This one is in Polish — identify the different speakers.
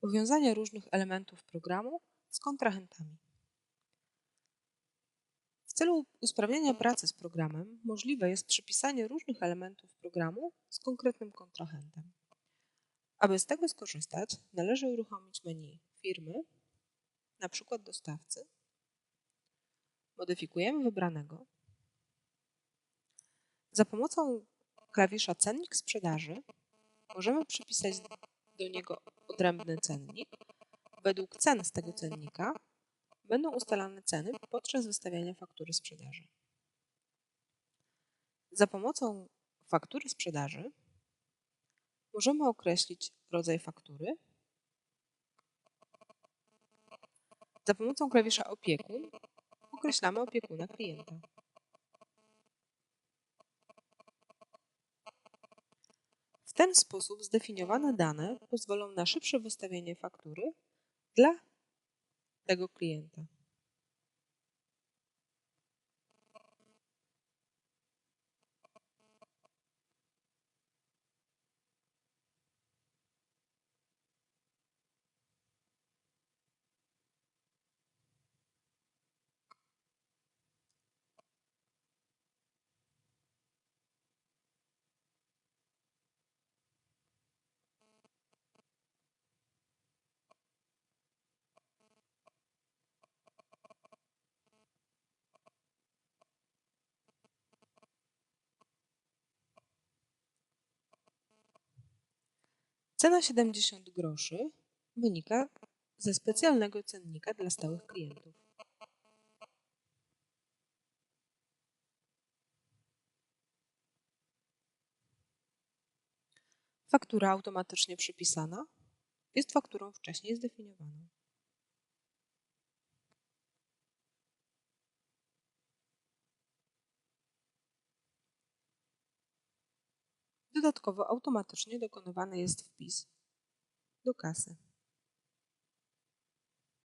Speaker 1: Powiązanie różnych elementów programu z kontrahentami. W celu usprawnienia pracy z programem możliwe jest przypisanie różnych elementów programu z konkretnym kontrahentem. Aby z tego skorzystać, należy uruchomić menu firmy, na przykład dostawcy. Modyfikujemy wybranego. Za pomocą klawisza cennik sprzedaży możemy przypisać do niego odrębny cennik. Według cen z tego cennika będą ustalane ceny podczas wystawiania faktury sprzedaży. Za pomocą faktury sprzedaży możemy określić rodzaj faktury. Za pomocą klawisza opiekun określamy opiekuna klienta. W ten sposób zdefiniowane dane pozwolą na szybsze wystawienie faktury dla tego klienta. Cena 70 groszy wynika ze specjalnego cennika dla stałych klientów. Faktura automatycznie przypisana jest fakturą wcześniej zdefiniowaną. Dodatkowo automatycznie dokonywany jest wpis do kasy.